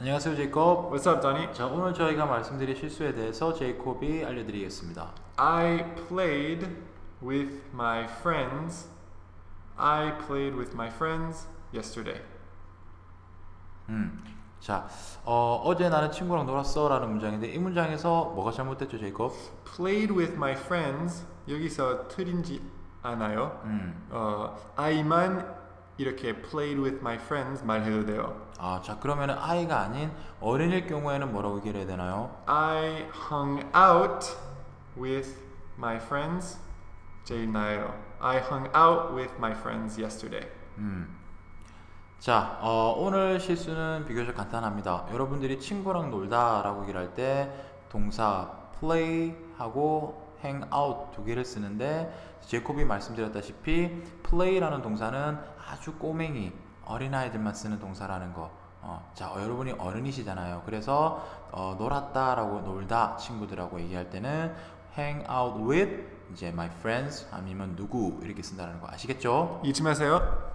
안녕하세요 제이콥 What's up, Donny? 자 오늘 저희가 말씀드릴 실수에 대해서 제이콥이 알려드리겠습니다 I played with my friends. I played with my friends yesterday. 음, 자 어, 어제 나는 친구랑 놀았어 라는 문장인데 이 문장에서 뭐가 잘못됐죠 제이콥? Played with my friends. 여기서 틀린지 않아요. 음, 어, I만 이렇게 played with my friends 말해도 돼요. 아, 자 그러면은 I가 아닌 어린일 경우에는 뭐라고 얘기를 해야 되나요? I hung out with my friends. 제일 나아요. I hung out with my friends yesterday. 음. 자, 어, 오늘 실수는 비교적 간단합니다. 여러분들이 친구랑 놀다라고 얘기를 할 때 동사 play 하고 hang out 두 개를 쓰는데 제이콥이 말씀드렸다시피 play라는 동사는 아주 꼬맹이 어린아이들만 쓰는 동사라는 거. 어, 자, 어, 여러분이 어른이시잖아요. 그래서 어, 놀았다라고 놀다 친구들하고 얘기할 때는 hang out with 이제 my friends 아니면 누구 이렇게 쓴다는 거 아시겠죠? 잊지 마세요.